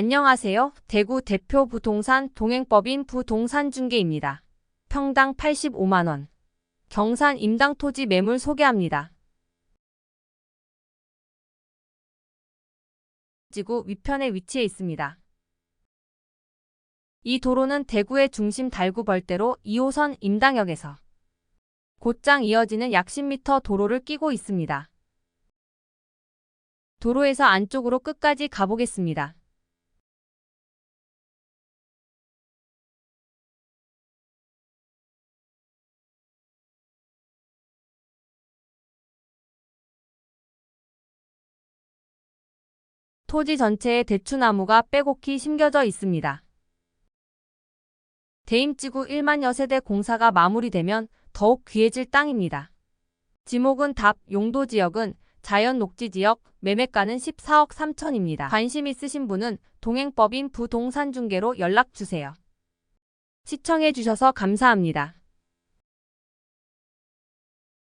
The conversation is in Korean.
안녕하세요. 대구 대표 부동산 동행법인 부동산중개입니다. 평당 85만원. 경산 임당 토지 매물 소개합니다. 지구 위편에 위치해 있습니다. 이 도로는 대구의 중심 달구 벌대로 2호선 임당역에서 곧장 이어지는 약 10m 도로를 끼고 있습니다. 도로에서 안쪽으로 끝까지 가보겠습니다. 토지 전체에 대추나무가 빼곡히 심겨져 있습니다. 대임지구 1만여 세대 공사가 마무리되면 더욱 귀해질 땅입니다. 지목은 답, 용도 지역은 자연 녹지 지역, 매매가는 14억 3천입니다. 관심 있으신 분은 동행법인 부동산 중개로 연락 주세요. 시청해 주셔서 감사합니다.